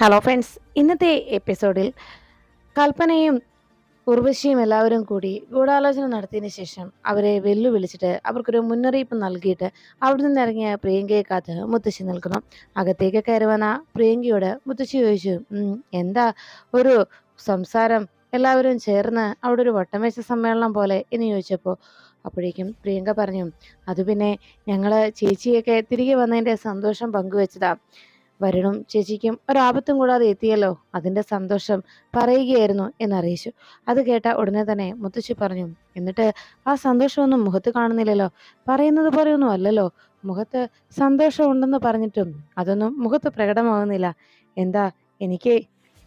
Hello friends ഇന്നത്തെ എപ്പിസോഡിൽ കൽപ്പനയും ഉർവശിയും എല്ലാവരും കൂടി ഗൂഢാലോചന നടത്തിയതിന് ശേഷം അവരെ വെല്ലുവിളിച്ചിട്ട് അവർക്കൊരു മുന്നറിയിപ്പ് നൽകിയിട്ട് അവിടെ നിന്ന് ഇറങ്ങിയ പ്രിയങ്കയെ കാത്ത് മുത്തശ്ശി നിൽക്കുന്നു. അകത്തേക്ക് കയറുവാൻ ആ പ്രിയങ്കയോട് മുത്തശ്ശി ചോദിച്ചു എന്താ ഒരു സംസാരം? എല്ലാവരും ചേർന്ന് അവിടെ ഒരു വട്ടമേശ സമ്മേളനം പോലെ? എന്ന് ചോദിച്ചപ്പോൾ അപ്പോഴേക്കും പ്രിയങ്ക പറഞ്ഞു അത് പിന്നെ ഞങ്ങൾ ചേച്ചിയൊക്കെ തിരികെ വന്നതിന്റെ സന്തോഷം പങ്കുവെച്ചതാ. വരുണും. ചേച്ചിക്കും ഒരാപത്തും കൂടാതെ എത്തിയല്ലോ. അതിന്റെ സന്തോഷം പറയുകയായിരുന്നു എന്നറിയിച്ചു അത് കേട്ട ഉടനെ തന്നെ മുത്തശ്ശി പറഞ്ഞു എന്നിട്ട് ആ സന്തോഷമൊന്നും മുഖത്ത് കാണുന്നില്ലല്ലോ. പറയുന്നത് പോലെയൊന്നും അല്ലല്ലോ. മുഖത്ത് സന്തോഷമുണ്ടെന്ന് പറഞ്ഞിട്ടും അതൊന്നും മുഖത്ത് പ്രകടമാകുന്നില്ല എന്താ എനിക്ക്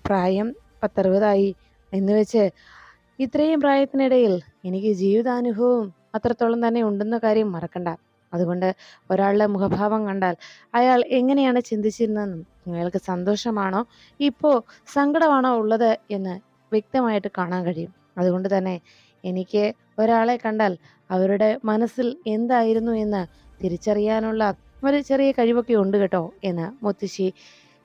പ്രായം പത്തറുപതായി എന്ന് വെച്ച് ഇത്രയും പ്രായത്തിനിടയിൽ എനിക്ക് ജീവിതാനുഭവം അത്രത്തോളം തന്നെ ഉണ്ടെന്ന കാര്യം മറക്കണ്ട. അതുകൊണ്ട് ഒരാളുടെ മുഖഭാവം കണ്ടാൽ അയാൾ എങ്ങനെയാണ് ചിന്തിച്ചിരുന്നതെന്നും അയാൾക്ക് സന്തോഷമാണോ ഇപ്പോൾ സങ്കടമാണോ ഉള്ളത് എന്ന് വ്യക്തമായിട്ട് കാണാൻ കഴിയും. അതുകൊണ്ട് തന്നെ എനിക്ക് ഒരാളെ കണ്ടാൽ അവരുടെ മനസ്സിൽ എന്തായിരുന്നു എന്ന് തിരിച്ചറിയാനുള്ള ഒരു ചെറിയ കഴിവൊക്കെ ഉണ്ട് കേട്ടോ എന്ന് മുത്തശ്ശി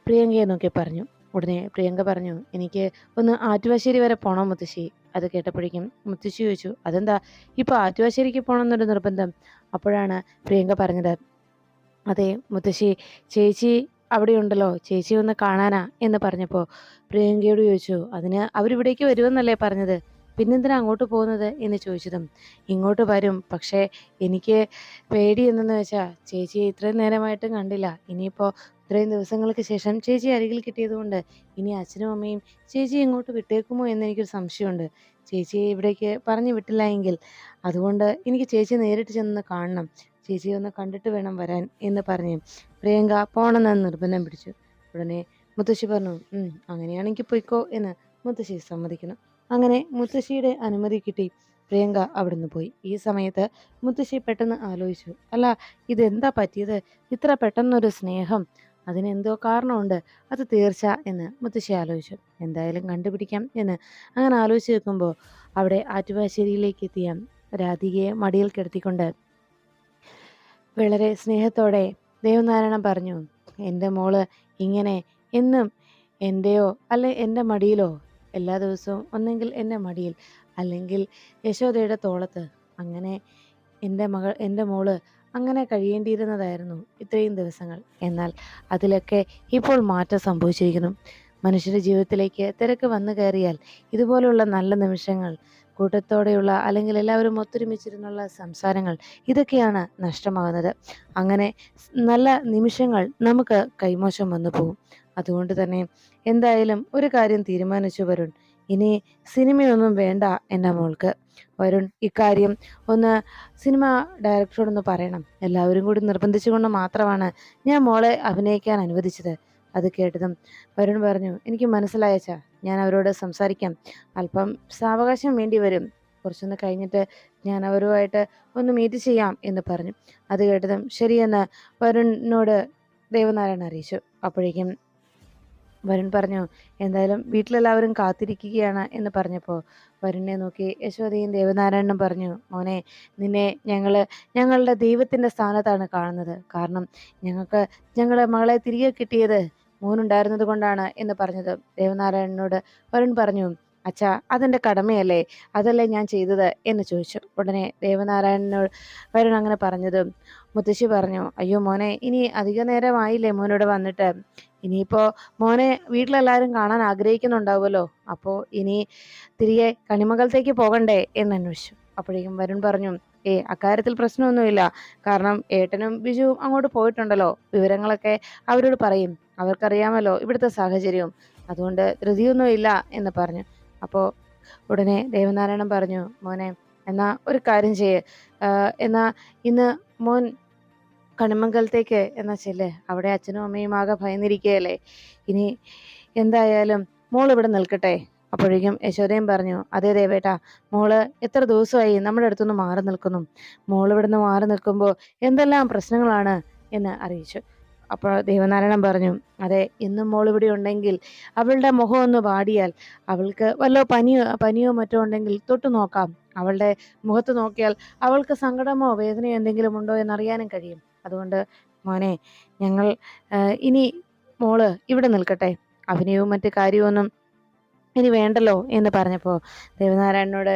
പ്രിയങ്കയെ നോക്കി പറഞ്ഞു. ഉടനെ പ്രിയങ്ക പറഞ്ഞു എനിക്ക് ഒന്ന് ആറ്റുവാശ്ശേരി വരെ പോകണം മുത്തശ്ശി. അത് കേട്ടപ്പോഴേക്കും മുത്തശ്ശി ചോദിച്ചു അതെന്താ? ഇപ്പോൾ ആറ്റുവാശ്ശേരിക്ക് പോകണമെന്നൊരു നിർബന്ധം? അപ്പോഴാണ് പ്രിയങ്ക പറഞ്ഞത് അതെ മുത്തശ്ശി ചേച്ചി അവിടെ ഉണ്ടല്ലോ ചേച്ചി ഒന്ന് കാണാനാ എന്ന് പറഞ്ഞപ്പോൾ പ്രിയങ്കയോട് ചോദിച്ചു അതിന് അവരിവിടേക്ക് വരുമെന്നല്ലേ പറഞ്ഞത്? പിന്നെന്തിനാ അങ്ങോട്ട് പോകുന്നത് എന്ന് ചോദിച്ചതും ഇങ്ങോട്ട് വരും. പക്ഷേ എനിക്ക് പേടി എന്തെന്ന് വെച്ചാൽ ചേച്ചിയെ ഇത്രയും നേരമായിട്ടും കണ്ടില്ല. ഇനിയിപ്പോൾ ഇത്രയും ദിവസങ്ങൾക്ക് ശേഷം ചേച്ചി അരികിൽ കിട്ടിയതുകൊണ്ട് ഇനി അച്ഛനും അമ്മയും ചേച്ചി ഇങ്ങോട്ട് വിട്ടേക്കുമോ എന്ന് എനിക്കൊരു സംശയമുണ്ട്. ചേച്ചിയെ ഇവിടേക്ക് പറഞ്ഞു വിട്ടില്ല എങ്കിൽ അതുകൊണ്ട് എനിക്ക് ചേച്ചി നേരിട്ട് ചെന്ന് കാണണം. ചേച്ചിയെ ഒന്ന് കണ്ടിട്ട് വേണം വരാൻ എന്ന് പറഞ്ഞ്. പ്രിയങ്ക പോണമെന്ന് നിർബന്ധം പിടിച്ചു. ഉടനെ മുത്തശ്ശി പറഞ്ഞു അങ്ങനെയാണെങ്കിൽ പൊയ്ക്കോ എന്ന് മുത്തശ്ശി സമ്മതിക്കുന്നു. അങ്ങനെ മുത്തശ്ശിയുടെ അനുമതി കിട്ടി. പ്രിയങ്ക അവിടുന്ന് പോയി. ഈ സമയത്ത് മുത്തശ്ശി പെട്ടെന്ന് ആലോചിച്ചു. അല്ല ഇതെന്താ പറ്റിയത്? ഇത്ര പെട്ടെന്നൊരു സ്നേഹം. അതിനെന്തോ കാരണമുണ്ട്. അത് തീർച്ച എന്ന് മുത്തശ്ശി ആലോചിച്ചു. എന്തായാലും കണ്ടുപിടിക്കാം എന്ന് അങ്ങനെ ആലോചിച്ച് നിൽക്കുമ്പോൾ അവിടെ ആറ്റുവാശ്ശേരിയിലേക്ക് എത്തിയ രാധികയെ മടിയിൽ കിടത്തിക്കൊണ്ട് വളരെ സ്നേഹത്തോടെ ദേവനാരായണൻ പറഞ്ഞു എന്റെ മോൾ ഇങ്ങനെ എന്നും എന്റെയോ അല്ലെ എന്റെ മടിയിലോ എല്ലാ ദിവസവും ഒന്നെങ്കിൽ എന്റെ മടിയിൽ. അല്ലെങ്കിൽ യശോദയുടെ തോളത്ത്. അങ്ങനെ എന്റെ മകൾ എന്റെ മോൾ അങ്ങനെ കഴിയേണ്ടിയിരുന്നതായിരുന്നു ഇത്രയും ദിവസങ്ങൾ. എന്നാൽ അതിലൊക്കെ ഇപ്പോൾ മാറ്റം സംഭവിച്ചിരിക്കുന്നു. മനുഷ്യന്റെ ജീവിതത്തിലേക്ക് തിരക്ക് വന്നു കയറിയാൽ ഇതുപോലുള്ള നല്ല നിമിഷങ്ങൾ കൂട്ടത്തോടെയുള്ള അല്ലെങ്കിൽ എല്ലാവരും ഒത്തൊരുമിച്ചിരുന്നുള്ള സംസാരങ്ങൾ ഇതൊക്കെയാണ് നഷ്ടമാകുന്നത്. അങ്ങനെ നല്ല നിമിഷങ്ങൾ നമുക്ക് കൈമോശം വന്നു പോകും. അതുകൊണ്ട് തന്നെ എന്തായാലും ഒരു കാര്യം തീരുമാനിച്ചു വരുൺ. ഇനി സിനിമയൊന്നും വേണ്ട എന്റെ മോൾക്ക്. വരുൺ ഇക്കാര്യം ഒന്ന് സിനിമ ഡയറക്ടറോടൊന്ന് പറയണം. എല്ലാവരും കൂടി നിർബന്ധിച്ചുകൊണ്ട് മാത്രമാണ് ഞാൻ മോളെ അഭിനയിക്കാൻ അനുവദിച്ചത്. അത് കേട്ടതും വരുൺ പറഞ്ഞു എനിക്ക് മനസ്സിലായച്ച ഞാൻ അവരോട് സംസാരിക്കാം. അല്പം സാവകാശം വേണ്ടി വരും. കുറച്ചൊന്ന് കഴിഞ്ഞിട്ട് ഞാൻ അവരുമായിട്ട് ഒന്ന് മീറ്റ് ചെയ്യാം എന്ന് പറഞ്ഞു. അത് കേട്ടതും ശരിയെന്ന് വരുണിനോട് ദേവനാരായണൻ അറിയിച്ചു. അപ്പോഴേക്കും വരുൺ പറഞ്ഞു എന്തായാലും വീട്ടിലെല്ലാവരും കാത്തിരിക്കുകയാണ് എന്ന് പറഞ്ഞപ്പോൾ വരുണിനെ നോക്കി യശോദയും ദേവനാരായണനും പറഞ്ഞു മോനെ നിന്നെ ഞങ്ങൾ ഞങ്ങളുടെ ദൈവത്തിന്റെ സ്ഥാനത്താണ് കാണുന്നത്. കാരണം ഞങ്ങൾക്ക് ഞങ്ങളുടെ മകളെ തിരികെ കിട്ടിയത് മോനുണ്ടായിരുന്നത് കൊണ്ടാണ് എന്ന് പറഞ്ഞത് ദേവനാരായണനോട് വരുൺ പറഞ്ഞു അച്ഛാ അതെന്റെ കടമയല്ലേ? അതല്ലേ ഞാൻ ചെയ്തത്? എന്ന് ചോദിച്ചു. ഉടനെ ദേവനാരായണനോട് വരുൺ അങ്ങനെ പറഞ്ഞതും മുത്തശ്ശി പറഞ്ഞു അയ്യോ മോനെ ഇനി അധിക നേരമായില്ലേ മോനോട് വന്നിട്ട്? ഇനിയിപ്പോൾ മോനെ വീട്ടിലെല്ലാരും കാണാൻ ആഗ്രഹിക്കുന്നുണ്ടാവുമല്ലോ. അപ്പോൾ ഇനി തിരികെ കണിമകളത്തേക്ക് പോകണ്ടേ എന്ന് അന്വേഷിച്ചു. അപ്പോഴേക്കും വരുൺ പറഞ്ഞു ഏ അക്കാര്യത്തിൽ പ്രശ്നമൊന്നുമില്ല. കാരണം ഏട്ടനും ബിജുവും അങ്ങോട്ട് പോയിട്ടുണ്ടല്ലോ. വിവരങ്ങളൊക്കെ അവരോട് പറയും. അവർക്കറിയാമല്ലോ ഇവിടുത്തെ സാഹചര്യവും അതുകൊണ്ട് ധൃതിയൊന്നുമില്ല എന്ന് പറഞ്ഞു. അപ്പോൾ ഉടനെ ദേവനാരായണൻ പറഞ്ഞു മോനെ എന്നാ ഒരു കാര്യം ചെയ്യ്. എന്നാ ഇന്ന് മോൻ കണിമംഗലത്തേക്ക് എന്നാ ചെല്ല് അവിടെ അച്ഛനും അമ്മയും ആകെ ഭയന്നിരിക്കുകയല്ലേ? ഇനി എന്തായാലും മോൾ ഇവിടെ നിൽക്കട്ടെ. അപ്പോഴേക്കും യശോദയും പറഞ്ഞു അതേ ദേവേട്ട മോൾ എത്ര ദിവസമായി നമ്മുടെ അടുത്തുനിന്ന് മാറി നിൽക്കുന്നു. മോൾ ഇവിടുന്ന് മാറി നിൽക്കുമ്പോൾ എന്തെല്ലാം പ്രശ്നങ്ങളാണ്? എന്ന് അറിയിച്ചു. അപ്പോൾ ദേവനാരായണൻ പറഞ്ഞു അതെ ഇന്നും മോൾ ഇവിടെ ഉണ്ടെങ്കിൽ അവളുടെ മുഖം ഒന്ന് വാടിയാൽ അവൾക്ക് വല്ല പനിയോ പനിയോ മറ്റോ ഉണ്ടെങ്കിൽ തൊട്ട് നോക്കാം. അവളുടെ മുഖത്ത് നോക്കിയാൽ അവൾക്ക് സങ്കടമോ വേദനയോ എന്തെങ്കിലും ഉണ്ടോ എന്നറിയാനും കഴിയും. അതുകൊണ്ട് മോനെ ഞങ്ങൾ ഇനി മോൾ ഇവിടെ നിൽക്കട്ടെ. അഭിനയവും മറ്റു കാര്യമൊന്നും ഇനി വേണ്ടല്ലോ എന്ന് പറഞ്ഞപ്പോൾ ദേവനാരായണനോട്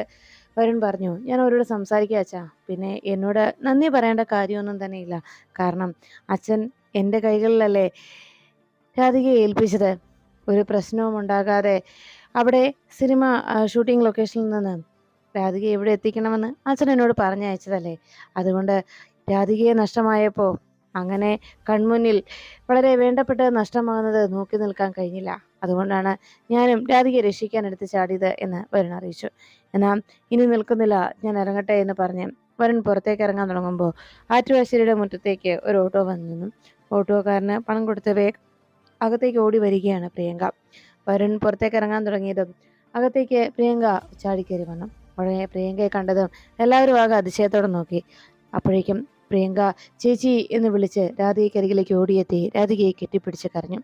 വരുൺ പറഞ്ഞു ഞാൻ അവരോട് സംസാരിക്കുക അച്ഛാ. പിന്നെ എന്നോട് നന്ദി പറയേണ്ട കാര്യമൊന്നും തന്നെ ഇല്ല. കാരണം അച്ഛൻ എന്റെ കൈകളിലല്ലേ രാധികയെ ഏൽപ്പിച്ചത്. ഒരു പ്രശ്നവും ഉണ്ടാകാതെ അവിടെ സിനിമ ഷൂട്ടിംഗ് ലൊക്കേഷനിൽ നിന്ന് രാധിക എവിടെ എത്തിക്കണമെന്ന് അച്ഛൻ എന്നോട് പറഞ്ഞയച്ചതല്ലേ. അതുകൊണ്ട് രാധികയെ നഷ്ടമായപ്പോൾ അങ്ങനെ കൺമുന്നിൽ വളരെ വേണ്ടപ്പെട്ടത് നഷ്ടമാകുന്നത് നോക്കി നിൽക്കാൻ കഴിഞ്ഞില്ല. അതുകൊണ്ടാണ് ഞാനും രാധികയെ രക്ഷിക്കാൻ എടുത്ത് ചാടിയത് എന്ന് വരുൺ അറിയിച്ചു. എന്നാൽ ഇനി നിൽക്കുന്നില്ല. ഞാൻ ഇറങ്ങട്ടെ എന്ന് പറഞ്ഞ് വരുൺ പുറത്തേക്ക് ഇറങ്ങാൻ തുടങ്ങുമ്പോൾ ആറ്റുവാശ്ശേരിയുടെ മുറ്റത്തേക്ക് ഒരു ഓട്ടോ വന്നു നിന്നു. ഓട്ടോക്കാരന് പണം കൊടുത്തവേ അകത്തേക്ക് ഓടി വരികയാണ് പ്രിയങ്ക. വരുൺ പുറത്തേക്ക് ഇറങ്ങാൻ തുടങ്ങിയതും അകത്തേക്ക് പ്രിയങ്ക ചാടിക്കയറി വന്നു. ഉടനെ പ്രിയങ്കയെ കണ്ടതും എല്ലാവരും ആകെ അതിശയത്തോടെ നോക്കി. അപ്പോഴേക്കും പ്രിയങ്ക ചേച്ചി എന്ന് വിളിച്ച് രാധികയ്ക്കരികിലേക്ക് ഓടിയെത്തി. രാധികയെ കെട്ടിപ്പിടിച്ച് കരഞ്ഞു.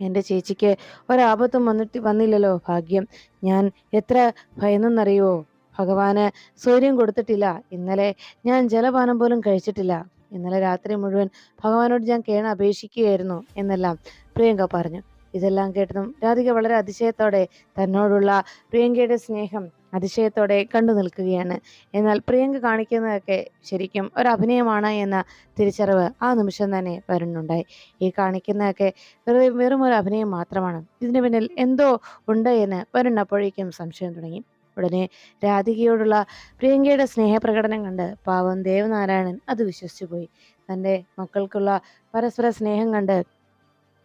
എന്റെ ചേച്ചിക്ക് ഒരാപത്തും വന്നിട്ട് വന്നില്ലല്ലോ ഭാഗ്യം. ഞാൻ എത്ര ഭയന്നെന്നറിയുമോ ഭഗവാന് സൗര്യം കൊടുത്തിട്ടില്ല. ഇന്നലെ ഞാൻ ജലപാനം പോലും കഴിച്ചിട്ടില്ല. ഇന്നലെ രാത്രി മുഴുവൻ ഭഗവാനോട് ഞാൻ കേണ അപേക്ഷിക്കുകയായിരുന്നു എന്നെല്ലാം പ്രിയങ്ക പറഞ്ഞു. ഇതെല്ലാം കേട്ടതും രാധിക വളരെ അതിശയത്തോടെ തന്നോടുള്ള പ്രിയങ്കയുടെ സ്നേഹം അതിശയത്തോടെ കണ്ടു നിൽക്കുകയാണ്. എന്നാൽ പ്രിയങ്ക കാണിക്കുന്നതൊക്കെ ശരിക്കും ഒരു അഭിനയമാണ് എന്ന തിരിച്ചറിവ് ആ നിമിഷം തന്നെ വരുന്നുണ്ടായി. ഈ കാണിക്കുന്നതൊക്കെ വെറും വെറും ഒരു അഭിനയം മാത്രമാണ്. ഇതിന് പിന്നിൽ എന്തോ ഉണ്ട് എന്ന് വരുൺ അപ്പോഴേക്കും സംശയം തുടങ്ങി. ഉടനെ രാധികയോടുള്ള പ്രിയങ്കയുടെ സ്നേഹപ്രകടനം കണ്ട് പാവം ദേവനാരായണൻ അത് വിശ്വസിച്ചു പോയി. തന്റെ മക്കൾക്കുള്ള പരസ്പര സ്നേഹം കണ്ട്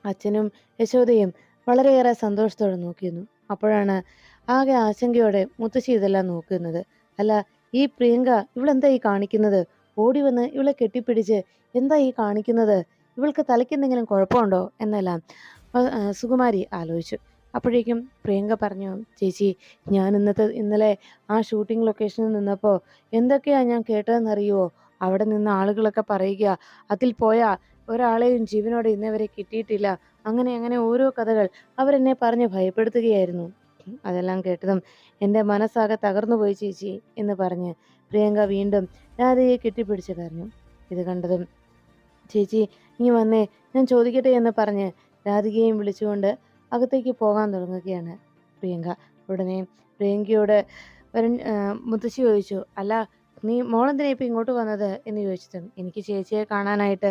അച്ഛനും യശോദയും വളരെയേറെ സന്തോഷത്തോടെ നോക്കിയിരുന്നു. അപ്പോഴാണ് ആകെ ആശങ്കയോടെ മുത്തശ്ശി ഇതെല്ലാം നോക്കുന്നത്. അല്ല ഈ പ്രിയങ്ക ഇവളെന്താ ഈ കാണിക്കുന്നത്? ഓടി വന്ന് ഇവളെ കെട്ടിപ്പിടിച്ച് എന്താ ഈ കാണിക്കുന്നത്? ഇവൾക്ക് തലയ്ക്കെന്തെങ്കിലും കുഴപ്പമുണ്ടോ? എന്നെല്ലാം സുകുമാരി ആലോചിച്ചു. അപ്പോഴേക്കും പ്രിയങ്ക പറഞ്ഞു ചേച്ചി ഞാൻ ഇന്നത്തെ ഇന്നലെ ആ ഷൂട്ടിംഗ് ലൊക്കേഷനിൽ നിന്നപ്പോൾ എന്തൊക്കെയാ ഞാൻ കേട്ടതെന്നറിയുമോ അവിടെ നിന്ന് ആളുകളൊക്കെ പറയുക അതിൽ പോയാൽ ഒരാളെയും ജീവനോടെ ഇന്നേവരെ കിട്ടിയിട്ടില്ല. അങ്ങനെ അങ്ങനെ ഓരോ കഥകൾ അവരെന്നെ പറഞ്ഞ് ഭയപ്പെടുത്തുകയായിരുന്നു. അതെല്ലാം കേട്ടതും എന്റെ മനസ്സാകെ തകർന്നു പോയി ചേച്ചി എന്ന് പറഞ്ഞ് പ്രിയങ്ക വീണ്ടും രാധയെ കെട്ടിപ്പിടിച്ച് കരഞ്ഞു. ഇത് കണ്ടതും ചേച്ചി ഇനി വന്നേ ഞാൻ ചോദിക്കട്ടെ എന്ന് പറഞ്ഞ് രാധികയും വിളിച്ചുകൊണ്ട് അകത്തേക്ക് പോകാൻ തുടങ്ങുകയാണ് പ്രിയങ്ക. ഉടനെ പ്രിയങ്കയോട് വരൻ മുത്തശ്ശി ചോദിച്ചു അല്ല നീ മോളെന്തിനാ ഇപ്പം ഇങ്ങോട്ട് വന്നത്? എന്ന് ചോദിച്ചതും എനിക്ക് ചേച്ചിയെ കാണാനായിട്ട്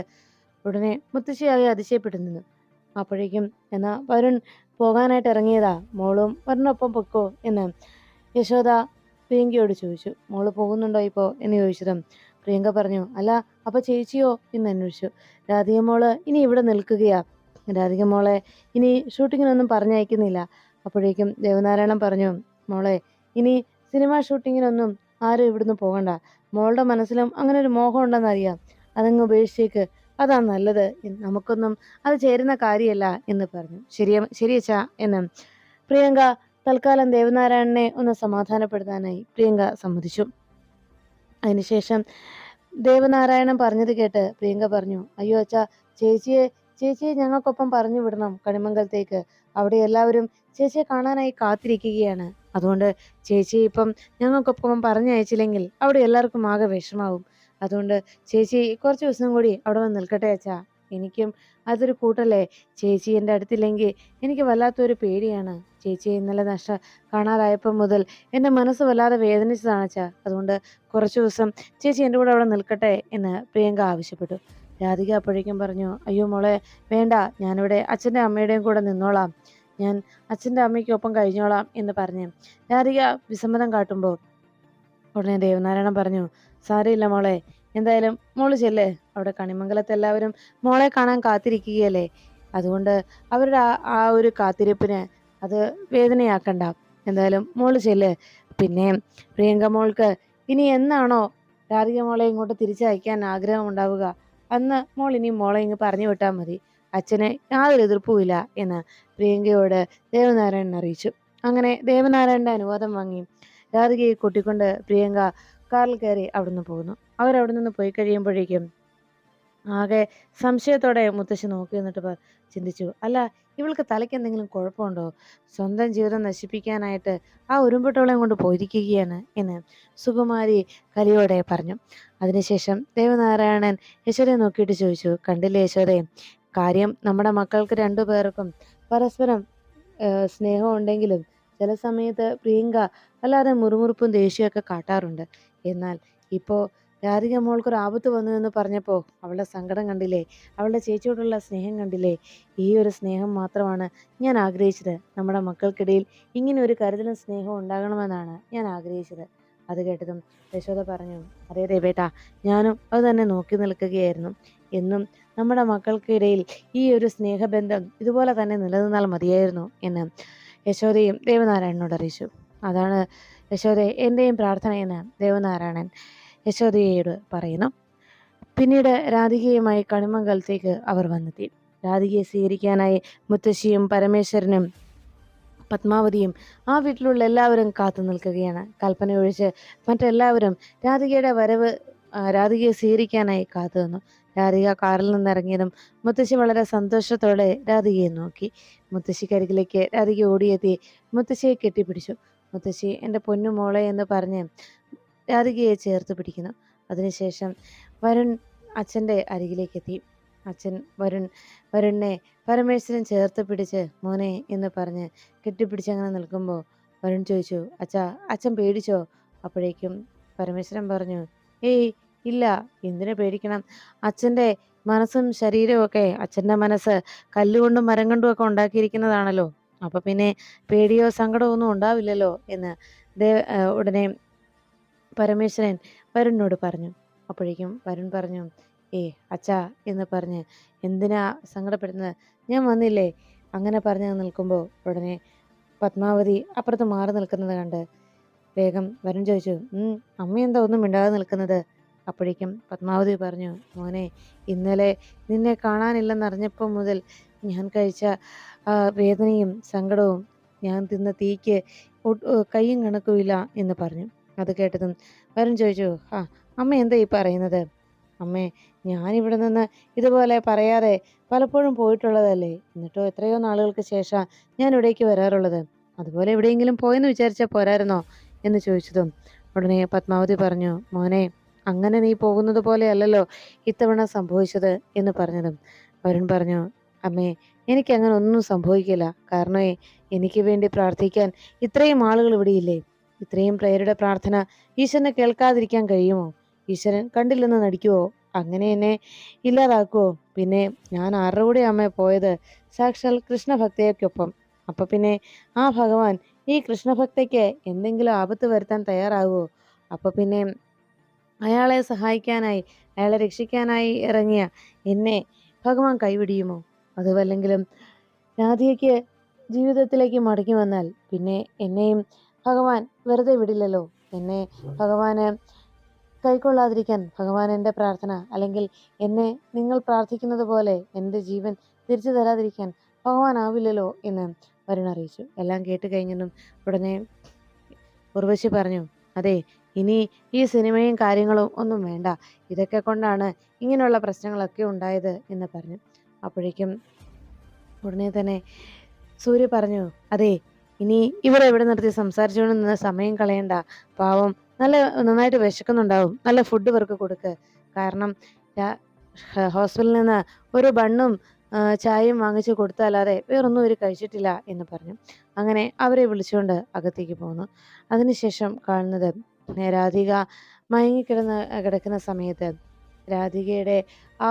ഉടനെ മുത്തശ്ശിയായി അതിശയപ്പെട്ടു നിന്നു. അപ്പോഴേക്കും എന്നാ വരുൺ പോകാനായിട്ട് ഇറങ്ങിയതാ മോളും ഒരെണ്ണൊപ്പം പൊക്കോ എന്ന്. യശോദ പ്രിയങ്കയോട് ചോദിച്ചു. മോൾ പോകുന്നുണ്ടോ ഇപ്പോൾ എന്ന് ചോദിച്ചതും. പ്രിയങ്ക പറഞ്ഞു അല്ല അപ്പോൾ ചേച്ചിയോ? എന്ന് അന്വേഷിച്ചു. രാധിക മോൾ ഇനി ഇവിടെ നിൽക്കുകയാ. രാധിക മോളെ ഇനി ഷൂട്ടിങ്ങിനൊന്നും പറഞ്ഞയക്കുന്നില്ല. അപ്പോഴേക്കും ദേവനാരായണൻ പറഞ്ഞു മോളെ ഇനി സിനിമ ഷൂട്ടിങ്ങിനൊന്നും ആരും ഇവിടുന്ന് പോകണ്ട. മോളുടെ മനസ്സിലും അങ്ങനെ ഒരു മോഹം ഉണ്ടെന്നറിയാം. അതങ്ങ് ഉപേക്ഷിച്ചേക്ക്. അതാ നല്ലത്. നമുക്കൊന്നും അത് ചേരുന്ന കാര്യമല്ല എന്ന് പറഞ്ഞു. ശരിയ ശരിയച്ചാ എന്ന് പ്രിയങ്ക തൽക്കാലം ദേവനാരായണനെ ഒന്ന് സമാധാനപ്പെടുത്താനായി പ്രിയങ്ക സമ്മതിച്ചു. അതിനുശേഷം ദേവനാരായണൻ പറഞ്ഞത് കേട്ട് പ്രിയങ്ക പറഞ്ഞു അയ്യോ അച്ഛാ ചേച്ചിയെ ചേച്ചിയെ ഞങ്ങൾക്കൊപ്പം പറഞ്ഞു വിടണം കണിമംഗലത്തേക്ക്. അവിടെ എല്ലാവരും ചേച്ചിയെ കാണാനായി കാത്തിരിക്കുകയാണ്. അതുകൊണ്ട് ചേച്ചിയെ ഇപ്പം ഞങ്ങൾക്കൊപ്പം പറഞ്ഞയച്ചില്ലെങ്കിൽ അവിടെ എല്ലാവർക്കും ആകെ വിഷമാവും. അതുകൊണ്ട് ചേച്ചി കുറച്ച് ദിവസം കൂടി അവിടെ വന്ന് നിൽക്കട്ടെ അച്ഛാ. എനിക്കും അതൊരു കൂട്ടല്ലേ. ചേച്ചി എന്റെ അടുത്തില്ലെങ്കിൽ എനിക്ക് വല്ലാത്തൊരു പേടിയാണ്. ചേച്ചി ഇന്നലെ നഷ്ട കാണാതായപ്പോൾ മുതൽ എന്റെ മനസ്സ് വല്ലാതെ വേദനിച്ചതാണ് അച്ഛാ. അതുകൊണ്ട് കുറച്ച് ദിവസം ചേച്ചി എന്റെ കൂടെ അവിടെ നിൽക്കട്ടെ എന്ന് പ്രിയങ്ക ആവശ്യപ്പെട്ടു. രാധിക അപ്പോഴേക്കും പറഞ്ഞു അയ്യോ മോളെ വേണ്ട. ഞാനിവിടെ അച്ഛന്റെ അമ്മയുടെയും കൂടെ നിന്നോളാം. ഞാൻ അച്ഛന്റെ അമ്മയ്ക്കൊപ്പം കഴിഞ്ഞോളാം എന്ന് പറഞ്ഞ് രാധിക വിസമ്മതം കാട്ടുമ്പോൾ ഉടനെ ദേവനാരായണൻ പറഞ്ഞു സാരമില്ല മോളെ എന്തായാലും മോൾ ചെല്ലേ. അവിടെ കണിമംഗലത്തെ എല്ലാവരും മോളെ കാണാൻ കാത്തിരിക്കുകയല്ലേ? അതുകൊണ്ട് അവരുടെ ആ ഒരു കാത്തിരിപ്പിന് അത് വേദനയാക്കണ്ട. എന്തായാലും മോൾ ചെല്ല്. പിന്നെ പ്രിയങ്ക മോൾക്ക് ഇനി എന്നാണോ രാധിക മോളെ ഇങ്ങോട്ട് തിരിച്ചയക്കാൻ ആഗ്രഹം ഉണ്ടാവുക അന്ന് മോൾ ഇനി മോളെ ഇങ്ങ് പറഞ്ഞു വിട്ടാൽ മതി. അച്ഛന് യാതൊരു എതിർപ്പുമില്ല എന്ന് പ്രിയങ്കയോട് ദേവനാരായണൻ അറിയിച്ചു. അങ്ങനെ ദേവനാരായണന്റെ അനുവാദം വാങ്ങി. രാധികയെ കൂട്ടിക്കൊണ്ട് പ്രിയങ്ക കാറിൽ കയറി അവിടുന്ന് പോകുന്നു. അവരവിടെ നിന്ന് പോയി കഴിയുമ്പോഴേക്കും ആകെ സംശയത്തോടെ മുത്തശ്ശി നോക്കി നിന്നിട്ട് ചിന്തിച്ചു. അല്ല ഇവൾക്ക് തലയ്ക്ക് എന്തെങ്കിലും കുഴപ്പമുണ്ടോ? സ്വന്തം ജീവിതം നശിപ്പിക്കാനായിട്ട് ആ ഉരുമ്പട്ടോളെയും കൊണ്ട് പോയിരിക്കുകയാണ് എന്ന് സുകുമാരി കലിയോടെ പറഞ്ഞു. അതിനുശേഷം ദേവനാരായണൻ യശോദയെ നോക്കിയിട്ട് ചോദിച്ചു കണ്ടില്ലേ യശോദയെ കാര്യം നമ്മുടെ മക്കൾക്ക് രണ്ടു പേർക്കും പരസ്പരം സ്നേഹമുണ്ടെങ്കിലും ചില സമയത്ത് പ്രിയങ്ക വല്ലാതെ മുറുമുറുപ്പും ദേഷ്യമൊക്കെ കാട്ടാറുണ്ട്. എന്നാൽ ഇപ്പോൾ രാധിക മോൾക്കൊരു ആപത്ത് വന്നു എന്ന് പറഞ്ഞപ്പോൾ അവളുടെ സങ്കടം കണ്ടില്ലേ? അവളുടെ ചേച്ചിയോടുള്ള സ്നേഹം കണ്ടില്ലേ? ഈ ഒരു സ്നേഹം മാത്രമാണ് ഞാൻ ആഗ്രഹിച്ചത്. നമ്മുടെ മക്കൾക്കിടയിൽ ഇങ്ങനെ ഒരു കരുതലും സ്നേഹവും ഉണ്ടാകണമെന്നാണ് ഞാൻ ആഗ്രഹിച്ചത്. അത് കേട്ടതും യശോദ പറഞ്ഞു, "അതെ ബേട്ടാ ഞാനും അത് തന്നെ നോക്കി നിൽക്കുകയായിരുന്നു. എന്നും നമ്മുടെ മക്കൾക്കിടയിൽ ഈ ഒരു സ്നേഹബന്ധം ഇതുപോലെ തന്നെ നിലനിന്നാൽ മതിയായിരുന്നു" എന്ന് യശോദയും ദേവനാരായണനോട് അറിയിച്ചു. "അതാണ് യശോദേ എന്റെയും പ്രാർത്ഥനയെന്ന്" ദേവനാരായണൻ യശോദയോട് പറയുന്നു. പിന്നീട് രാധികയുമായി കണിമംഗലത്തേക്ക് അവർ വന്നെത്തി. രാധികയെ സ്വീകരിക്കാനായി മുത്തശ്ശിയും പരമേശ്വരനും പത്മാവതിയും ആ വീട്ടിലുള്ള എല്ലാവരും കാത്തു നിൽക്കുകയാണ്. കൽപ്പന ഒഴിച്ച് മറ്റെല്ലാവരും രാധികയുടെ വരവ് രാധികയെ സ്വീകരിക്കാനായി കാത്തുനിന്നു. രാധിക കാറിൽ നിന്നിറങ്ങിയതും മുത്തശ്ശി വളരെ സന്തോഷത്തോടെ രാധികയെ നോക്കി. മുത്തശ്ശിക്കരികിലേക്ക് രാധിക ഓടിയെത്തി മുത്തശ്ശിയെ കെട്ടിപ്പിടിച്ചു. മുത്തശ്ശി എന്റെ പൊന്നു മോളെ എന്ന് പറഞ്ഞ് രാധികയെ ചേർത്ത് പിടിക്കുന്നു. അതിനുശേഷം വരുൺ അച്ഛന്റെ അരികിലേക്കെത്തി. അച്ഛൻ വരുൺ വരുണിനെ പരമേശ്വരൻ ചേർത്ത് പിടിച്ച് മോനെ എന്ന് പറഞ്ഞ് കെട്ടിപ്പിടിച്ച് അങ്ങനെ നിൽക്കുമ്പോൾ വരുൺ ചോദിച്ചു അച്ഛാ അച്ഛൻ പേടിച്ചോ? അപ്പോഴേക്കും പരമേശ്വരൻ പറഞ്ഞു ഏയ് ഇല്ല എന്തിനു പേടിക്കണം? അച്ഛന്റെ മനസ്സും ശരീരവും ഒക്കെ അച്ഛന്റെ മനസ്സ് കല്ലുകൊണ്ടും മരം കൊണ്ടും ഒക്കെ ഉണ്ടാക്കിയിരിക്കുന്നതാണല്ലോ. അപ്പോൾ പിന്നെ പേടിയോ സങ്കടമോ ഒന്നും ഉണ്ടാവില്ലല്ലോ എന്ന് ദേ ഉടനെ പരമേശ്വരൻ വരുണിനോട് പറഞ്ഞു. അപ്പോഴേക്കും വരുൺ പറഞ്ഞു ഏ അച്ഛാ എന്ന് പറഞ്ഞ് എന്തിനാ സങ്കടപ്പെടുന്നത്? ഞാൻ വന്നില്ലേ? അങ്ങനെ പറഞ്ഞ് നിൽക്കുമ്പോൾ ഉടനെ പത്മാവതി അപ്പുറത്ത് മാറി നിൽക്കുന്നത് കണ്ട് വേഗം വരുൺ ചോദിച്ചു അമ്മ എന്താ ഒന്നും മിണ്ടാതെ നിൽക്കുന്നത്? അപ്പോഴേക്കും പത്മാവതി പറഞ്ഞു മോനെ ഇന്നലെ നിന്നെ കാണാനില്ലെന്നറിഞ്ഞപ്പോൾ മുതൽ ഞാൻ കഴിച്ച വേദനയും സങ്കടവും ഞാൻ തിന്ന തീക്ക് കൈയും കണക്കുമില്ല എന്ന് പറഞ്ഞു. അത് കേട്ടതും വരും ചോദിച്ചു ആ അമ്മ എന്താ ഈ പറയുന്നത്? അമ്മേ ഞാനിവിടെ നിന്ന് ഇതുപോലെ പറയാതെ പലപ്പോഴും പോയിട്ടുള്ളതല്ലേ. എന്നിട്ടോ എത്രയോ നാളുകൾക്ക് ശേഷം ഞാൻ ഇവിടേക്ക് വരാറുള്ളത്. അതുപോലെ എവിടെയെങ്കിലും പോയെന്ന് വിചാരിച്ചാൽ പോരായിരുന്നോ? എന്ന് ചോദിച്ചതും ഉടനെ പത്മാവതി പറഞ്ഞു മോനെ അങ്ങനെ നീ പോകുന്നത് പോലെയല്ലല്ലോ ഇത്തവണ സംഭവിച്ചത് എന്ന് പറഞ്ഞതും. വരുൺ പറഞ്ഞു അമ്മേ എനിക്ക് അങ്ങനെ ഒന്നും സംഭവിക്കില്ല. കാരണം എനിക്ക് വേണ്ടി പ്രാർത്ഥിക്കാൻ ഇത്രയും ആളുകൾ ഇവിടെയില്ലേ ഇത്രയും പേരുടെ പ്രാർത്ഥന ഈശ്വരനെ കേൾക്കാതിരിക്കാൻ കഴിയുമോ? ഈശ്വരൻ കണ്ടില്ലെന്ന് നടിക്കുവോ? അങ്ങനെ എന്നെ ഇല്ലാതാക്കുവോ? പിന്നെ ഞാൻ ആരുടെ കൂടെ അമ്മ പോയത്? സാക്ഷാൽ കൃഷ്ണഭക്തയ്ക്കൊപ്പം. അപ്പൊ പിന്നെ ആ ഭഗവാൻ ഈ കൃഷ്ണഭക്തയ്ക്ക് എന്തെങ്കിലും ആപത്ത് വരുത്താൻ തയ്യാറാകുമോ അപ്പൊ പിന്നെ അയാളെ സഹായിക്കാനായി അയാളെ രക്ഷിക്കാനായി ഇറങ്ങിയ എന്നെ ഭഗവാൻ കൈവിടിയുമോ? അതുമല്ലെങ്കിലും രാധികയ്ക്ക് ജീവിതത്തിലേക്ക് മടങ്ങി വന്നാൽ പിന്നെ എന്നെയും ഭഗവാൻ വെറുതെ വിടില്ലല്ലോ? എന്നെ ഭഗവാന് കൈക്കൊള്ളാതിരിക്കാൻ ഭഗവാൻ എന്റെ പ്രാർത്ഥന അല്ലെങ്കിൽ എന്നെ നിങ്ങൾ പ്രാർത്ഥിക്കുന്നത് പോലെ എന്റെ ജീവൻ തിരിച്ചു തരാതിരിക്കാൻ ഭഗവാൻ ആവില്ലല്ലോ എന്ന് വരുൺ അറിയിച്ചു. എല്ലാം കേട്ട് കഴിഞ്ഞതും ഉടനെ ഉർവശി പറഞ്ഞു അതെ ഇനി ഈ സിനിമയും കാര്യങ്ങളും ഒന്നും വേണ്ട. ഇതൊക്കെ കൊണ്ടാണ് ഇങ്ങനെയുള്ള പ്രശ്നങ്ങളൊക്കെ ഉണ്ടായത് എന്ന് പറഞ്ഞു. അപ്പോഴേക്കും ഉടനെ തന്നെ സൂര്യ പറഞ്ഞു അതെ ഇനി ഇവിടെ എവിടെ നിർത്തി സംസാരിച്ചുകൊണ്ട് നിന്ന് സമയം കളയണ്ട. പാവം നല്ല നന്നായിട്ട് വിശക്കുന്നുണ്ടാവും. നല്ല ഫുഡ് ഇവർക്ക് കൊടുക്ക്. കാരണം ഹോസ്പിറ്റലിൽ നിന്ന് ഒരു ബണ്ണും ചായയും വാങ്ങിച്ചു കൊടുത്തല്ലാതെ വേറൊന്നും ഇവർ കഴിച്ചിട്ടില്ല എന്ന് പറഞ്ഞു. അങ്ങനെ അവരെ വിളിച്ചുകൊണ്ട് അകത്തേക്ക് പോകുന്നു അതിനുശേഷം കാണുന്നത് രാധിക മയങ്ങിക്കിടന്ന് കിടക്കുന്ന സമയത്ത് രാധികയുടെ ആ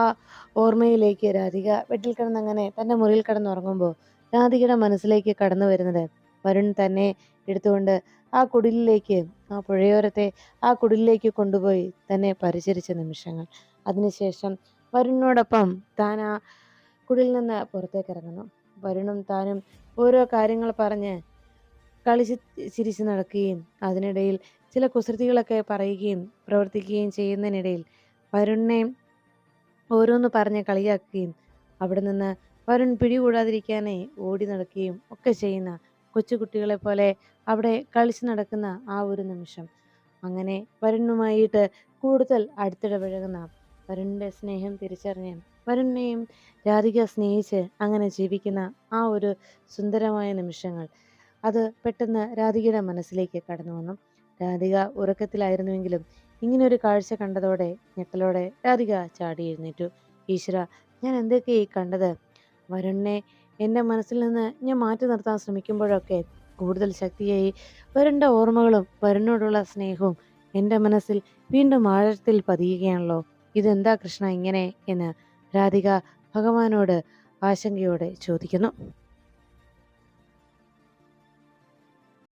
ഓർമ്മയിലേക്ക് രാധിക വെട്ടിൽ കിടന്നങ്ങനെ തന്റെ മുറിയിൽ കിടന്നുറങ്ങുമ്പോൾ രാധികയുടെ മനസ്സിലേക്ക് കടന്നു വരുന്നത് വരുൺ തന്നെ എടുത്തുകൊണ്ട് ആ കുടിലിലേക്ക് ആ പുഴയോരത്തെ ആ കുടിലിലേക്ക് കൊണ്ടുപോയി തന്നെ പരിചരിച്ച നിമിഷങ്ങൾ. അതിനുശേഷം വരുണിനോടൊപ്പം താൻ ആ കുടിൽ നിന്ന് പുറത്തേക്ക് ഇറങ്ങുന്നു. വരുണും താനും ഓരോ കാര്യങ്ങൾ പറഞ്ഞ് കളിച്ച് ചിരിച്ച് നടക്കുകയും അതിനിടയിൽ ചില കുസൃതികളൊക്കെ പറയുകയും പ്രവർത്തിക്കുകയും ചെയ്യുന്നതിനിടയിൽ വരുണിനെ ഓരോന്ന് പറഞ്ഞ് കളിയാക്കുകയും അവിടെ നിന്ന് വരുൺ പിടികൂടാതിരിക്കാനായി ഓടി നടക്കുകയും ഒക്കെ ചെയ്യുന്ന കൊച്ചുകുട്ടികളെ പോലെ അവിടെ കളിച്ചു നടക്കുന്ന ആ ഒരു നിമിഷം. അങ്ങനെ വരുണുമായിട്ട് കൂടുതൽ അടുത്തിടപഴകുന്ന വരുണിന്റെ സ്നേഹം തിരിച്ചറിഞ്ഞ് വരുണിനെയും രാധിക സ്നേഹിച്ച് അങ്ങനെ ജീവിക്കുന്ന ആ ഒരു സുന്ദരമായ നിമിഷങ്ങൾ അത് പെട്ടെന്ന് രാധികയുടെ മനസ്സിലേക്ക് കടന്നു വന്നു. രാധിക ഉറക്കത്തിലായിരുന്നുവെങ്കിലും ഇങ്ങനൊരു കാഴ്ച കണ്ടതോടെ ഞെട്ടലോടെ രാധിക ചാടി എഴുന്നേറ്റു. ഈശ്വര ഞാൻ എന്തൊക്കെ ഈ കണ്ടത്? വരുണിനെ എന്റെ മനസ്സിൽ നിന്ന് ഞാൻ മാറ്റി നിർത്താൻ ശ്രമിക്കുമ്പോഴൊക്കെ കൂടുതൽ ശക്തിയായി വരുണിന്റെ ഓർമ്മകളും വരുണിനോടുള്ള സ്നേഹവും എന്റെ മനസ്സിൽ വീണ്ടും ആഴത്തിൽ പതിയുകയാണല്ലോ. ഇതെന്താ കൃഷ്ണ ഇങ്ങനെ എന്ന് രാധിക ഭഗവാനോട് ആശങ്കയോടെ ചോദിക്കുന്നു.